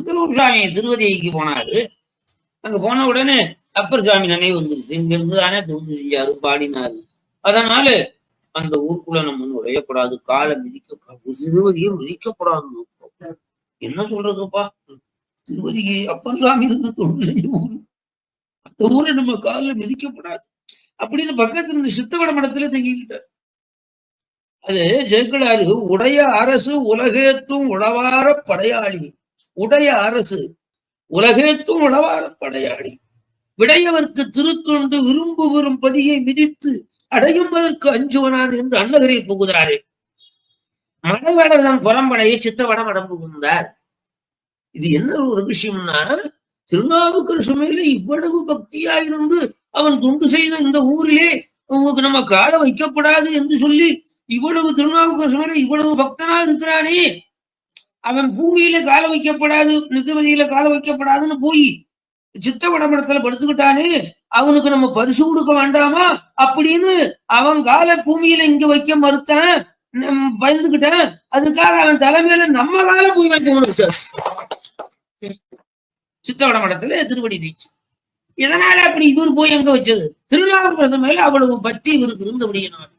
சுந்தரமூர் சுவாமி திருவதிக்கு போனாரு. அங்க போன உடனே அப்பர் சுவாமி நினைவு வந்துருச்சு. இங்க இருந்து தானே திருவதி செஞ்சாரு பாடினாரு. அதனால அந்த ஊருக்குள்ள நம்ம நுழையக்கூடாது காலை மிதிக்க திருவதியும் மிதிக்கப்படாது என்ன சொல்றதுப்பா? திருவதிக்கு அப்பர் சுவாமி இருந்த தொண்டு செஞ்ச ஊரு. அந்த ஊரை நம்ம காலில் மிதிக்கப்படாது. அப்படின்னு பக்கத்துல இருந்து சித்தவட மடத்துல தங்கிக்கிட்டார். அது சேக்கலாறு உடைய அரசு உலகேத்தும் உழவார படையாளி. உடைய அரசு உலகேத்தும் உழவார படையாடி விடையவர்க்கு திருத்தொண்டு விரும்பு வரும் பதியை மிதித்து அடையும்பதற்கு அஞ்சுவனான் என்று அன்னகரில் புகுகிறாரே. மணவடர் புறம்படையை சித்தவடம் மடம் புகுந்தார் இது என்ன ஒரு விஷயம்னா திருநாவுக்கரசு சுமையில இவ்வளவு பக்தியா இருந்து அவன் துண்டு செய்த இந்த ஊரிலே உங்களுக்கு நம்ம காலை வைக்கப்படாது என்று சொல்லி இவ்வளவு திருநாவுக்கர் சுமையில இவ்வளவு பக்தனா இருக்கிறானே. அவன் பூமியில கால வைக்கப்படாது நிதிபதியில கால வைக்கப்படாதுன்னு போய் சித்த வடமடத்துல படுத்துக்கிட்டானே அவனுக்கு நம்ம பரிசு கொடுக்க வேண்டாமா? அப்படின்னு அவன் கால பூமியில இங்க வைக்க மறுத்தான். பயந்துகிட்டேன் அதுக்காக அவன் தலைமையில நம்ம கால பூமி வைக்கணும் சார் சித்த மடத்துல திருவடி தீச்சு. இதனால அப்படி இவர் போய் எங்க வச்சது? திருநாவுக்கிறது மேல அவ்வளவு பக்தி இவருக்கு இருந்தபடியினால்.